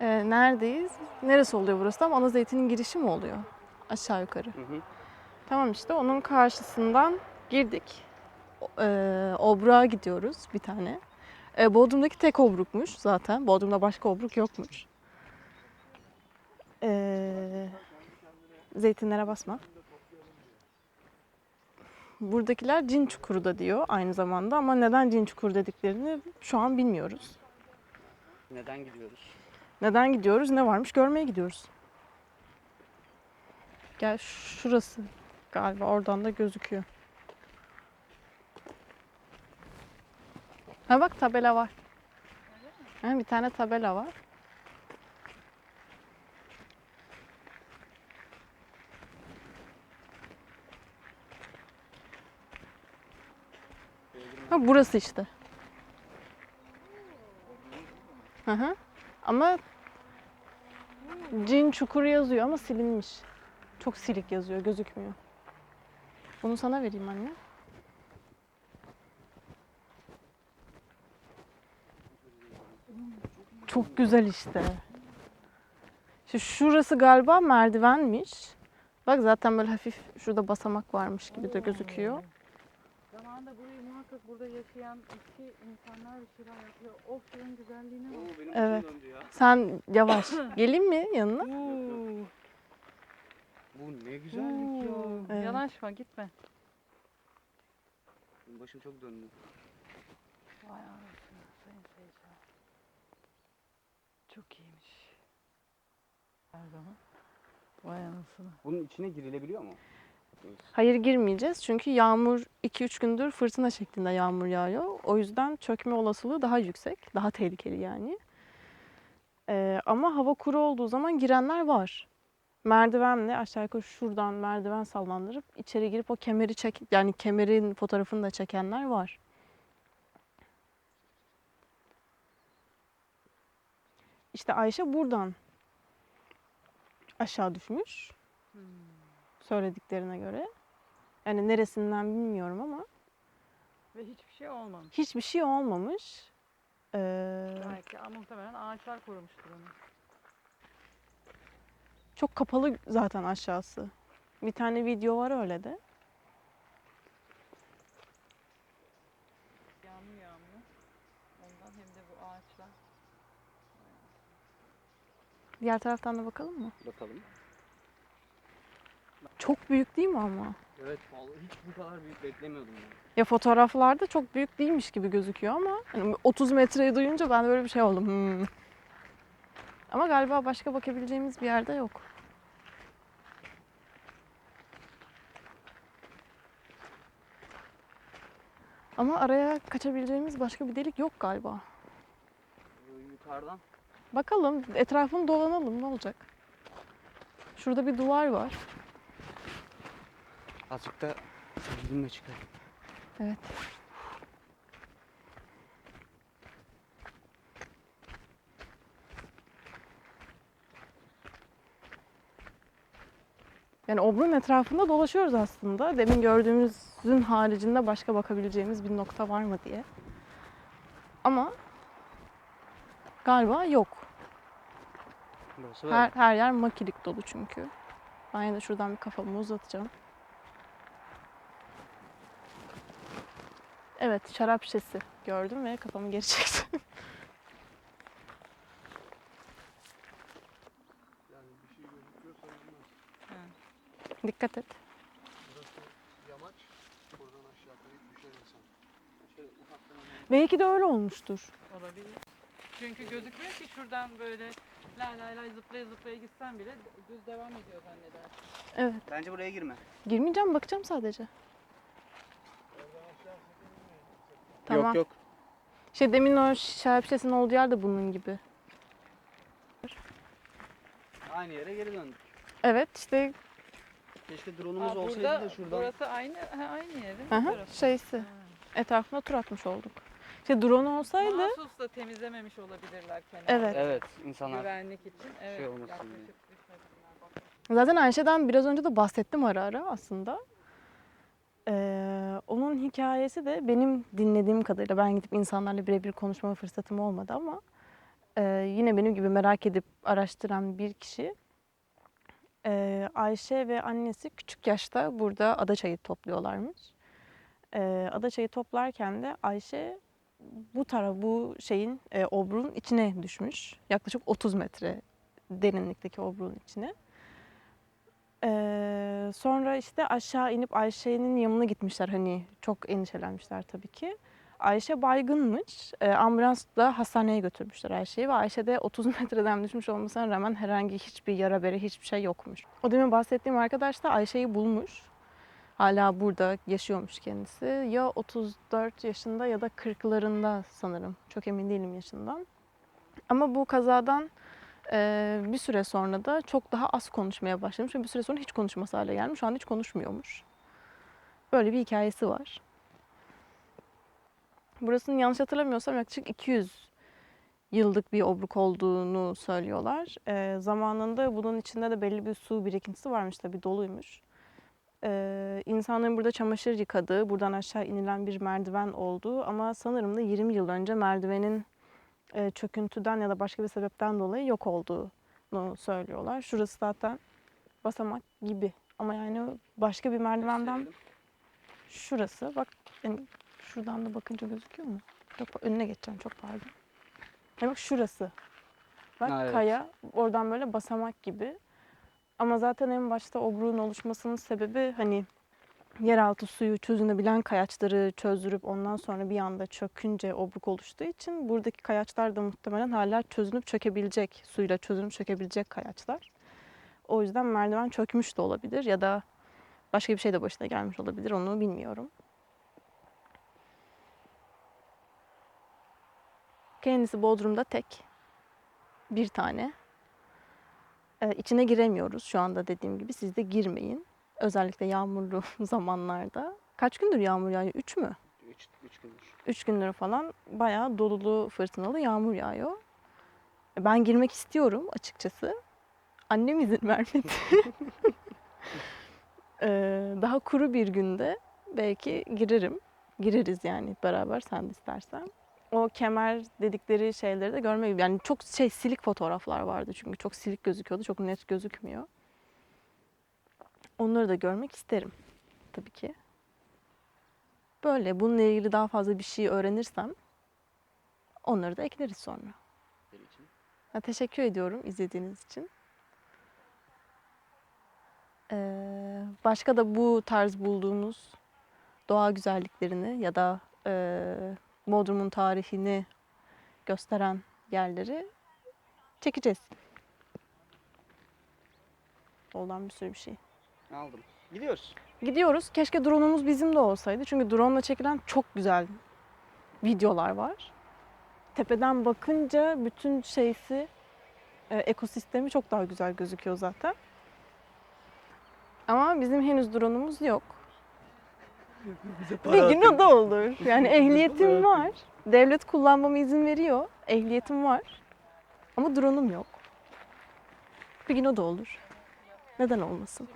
Ee, neredeyiz? Neresi oluyor burası? Tam ana zeytinin girişi mi oluyor? Aşağı yukarı. Hı hı. Tamam işte onun karşısından girdik. O- Ee, Obruk'a gidiyoruz bir tane. Ee, Bodrum'daki tek obrukmuş zaten. Bodrum'da başka obruk yokmuş. Ee, zeytinlere basma. Buradakiler cin çukuru da diyor aynı zamanda ama neden cin çukuru dediklerini şu an bilmiyoruz. Neden gidiyoruz? Neden gidiyoruz? Ne varmış? Görmeye gidiyoruz. Gel şurası galiba oradan da gözüküyor. Ha bak tabela var. Ha, bir tane tabela var. Ha burası işte. Hı hı. Ama Cin çukuru yazıyor ama silinmiş. Çok silik yazıyor, gözükmüyor. Bunu sana vereyim anne. Çok güzel işte. İşte şurası galiba merdivenmiş. Bak zaten böyle hafif şurada basamak varmış gibi de gözüküyor. Zamanında burayı muhakkak burada yaşayan iki insanlar bir şeyler yapıyor. Of şunun güzelliğine bak. Oo, benim Evet. döndü ya. Sen yavaş. Geleyim mi yanına? Oo, Bu ne güzellik ya. oo. Evet. Yanaşma gitme. Benim başım çok döndü. Vay anasını sayın seyirciler. Çok iyiymiş. Her zaman. Vay anasını. Bunun içine girilebiliyor mu? Hayır girmeyeceğiz çünkü yağmur 2-3 gündür fırtına şeklinde yağmur yağıyor. O yüzden çökme olasılığı daha yüksek, daha tehlikeli yani. Ee, ama hava kuru olduğu zaman girenler var. Merdivenle aşağı yukarı şuradan merdiven sallandırıp içeri girip o kemeri çek yani kemerin fotoğrafını da çekenler var. İşte Ayşe buradan aşağı düşmüş söylediklerine göre. Yani neresinden bilmiyorum ama Ve hiçbir şey olmamış. hiçbir şey olmamış. Ee, Belki ama muhtemelen ağaçlar korumuştur onu. çok kapalı zaten aşağısı. Bir tane video var öyle de. Yağmur yağmur. Ondan hem de bu ağaçlar. Diğer taraftan da bakalım mı? Bakalım. Çok büyük değil mi ama? Evet vallahi hiç bu kadar büyük beklemiyordum ya. Ya fotoğraflarda çok büyük değilmiş gibi gözüküyor ama hani 30 metreyi duyunca ben böyle bir şey oldum. Hmm. Ama galiba başka bakabileceğimiz bir yerde yok. Ama araya kaçabileceğimiz başka bir delik yok galiba. Böyle yukarıdan. Bakalım etrafını dolanalım ne olacak? Şurada bir duvar var. Azıcık da elimle çıkarım. Evet. Yani obrun etrafında dolaşıyoruz aslında. Demin gördüğümüzün haricinde başka bakabileceğimiz bir nokta var mı diye. Ama galiba yok. Burası. Her, her yer makilik dolu çünkü. Ben yine de şuradan bir kafamı uzatacağım. Evet, şarap şişesi gördüm ve kafamı geri çektim. Dikkat et. Yamaç, buradan aşağı kayıp düşer insan. Şöyle ufaktan Belki de öyle olmuştur. Olabilir. Çünkü gözükmüyor ki şuradan böyle lay lay lay zıplaya zıplaya gitsen bile düz devam ediyor zannedersin. Evet. Bence buraya girme. Girmeyeceğim, bakacağım sadece. Tamam. Yok yok. Şey demin o şarap şişesinin olduğu yer de bunun gibi. Aynı yere geri döndük. Evet, işte Keşke drone'umuz Aa, olsaydı burada, da şuradan. Burası aynı, ha, aynı yerin hı bu hı, tarafı. şeysi. Ha. Etrafına tur atmış olduk. İşte drone olsaydı Mahsus da temizlememiş olabilirler kenarı. Evet. Evet insanlar. Güvenlik için. Evet. olmasın yaklaşık diye. düşmesinler. Zaten Ayşe'den biraz önce de bahsettim ara ara aslında. Ee, onun hikayesi de benim dinlediğim kadarıyla ben gidip insanlarla birebir konuşma fırsatım olmadı ama Ee, yine benim gibi merak edip araştıran bir kişi ee, Ayşe ve annesi küçük yaşta burada adaçayı topluyorlarmış. Ee, adaçayı toplarken de Ayşe bu taraf bu şeyin e, obruğun içine düşmüş. Yaklaşık 30 metre derinlikteki obruğun içine. Ee, sonra işte aşağı inip Ayşe'nin yanına gitmişler. Hani çok endişelenmişler tabii ki. Ayşe baygınmış. Ee, ambulansla hastaneye götürmüşler Ayşe'yi ve Ayşe de 30 metreden düşmüş olmasına rağmen herhangi hiçbir yara bere hiçbir şey yokmuş. O demin bahsettiğim arkadaş da Ayşe'yi bulmuş. Hala burada yaşıyormuş kendisi. Ya 34 yaşında ya da 40'larında sanırım. Çok emin değilim yaşından. Ama bu kazadan bir süre sonra da çok daha az konuşmaya başlamış ve bir süre sonra hiç konuşması hale gelmiş. Şu an hiç konuşmuyormuş. Böyle bir hikayesi var. Burasının yanlış hatırlamıyorsam yaklaşık 200 yıllık bir obruk olduğunu söylüyorlar. E, zamanında bunun içinde de belli bir su birikintisi varmış tabii doluymuş. Ee, insanların burada çamaşır yıkadığı, buradan aşağı inilen bir merdiven olduğu ama sanırım da 20 yıl önce merdivenin e, çöküntüden ya da başka bir sebepten dolayı yok olduğunu söylüyorlar. Şurası zaten basamak gibi ama yani başka bir merdivenden şurası. Bak yani şuradan da bakınca gözüküyor mu? Çok, önüne geçeceğim çok pardon. Ya bak şurası. Bak Ha, evet. kaya oradan böyle basamak gibi. Ama zaten en başta obruğun oluşmasının sebebi hani yeraltı suyu çözünebilen kayaçları çözdürüp ondan sonra bir anda çökünce obruk oluştuğu için buradaki kayaçlar da muhtemelen hala çözünüp çökebilecek, suyla çözünüp çökebilecek kayaçlar. O yüzden merdiven çökmüş de olabilir ya da başka bir şey de başına gelmiş olabilir onu bilmiyorum. Kendisi Bodrum'da tek. Bir tane. Ee, içine giremiyoruz şu anda dediğim gibi. Siz de girmeyin. Özellikle yağmurlu zamanlarda. Kaç gündür yağmur yağıyor? Üç mü? 3 3 gündür. Üç gündür falan bayağı dolulu fırtınalı yağmur yağıyor. Ben girmek istiyorum açıkçası. Annem izin vermedi. Ee, daha kuru bir günde belki girerim. Gireriz yani beraber sen de istersen. O kemer dedikleri şeyleri de görmek yani çok şey silik fotoğraflar vardı çünkü çok silik gözüküyordu. Çok net gözükmüyor. Onları da görmek isterim tabii ki. Böyle bununla ilgili daha fazla bir şey öğrenirsem onları da ekleriz sonra. Benim için. Ha, teşekkür ediyorum izlediğiniz için. Ee, başka da bu tarz bulduğumuz doğa güzelliklerini ya da e, Bodrum'un tarihini gösteren yerleri çekeceğiz. Olan bir sürü bir şey. Aldım. Gidiyoruz. Gidiyoruz. Keşke drone'umuz bizim de olsaydı. Çünkü drone'la çekilen çok güzel videolar var. Tepeden bakınca bütün şeysi, e, ekosistemi çok daha güzel gözüküyor zaten. Ama bizim henüz drone'umuz yok. Bir gün o da olur. Yani ehliyetim var. Devlet kullanmama izin veriyor. Ehliyetim var. Ama drone'um yok. Bir gün o da olur. Neden olmasın?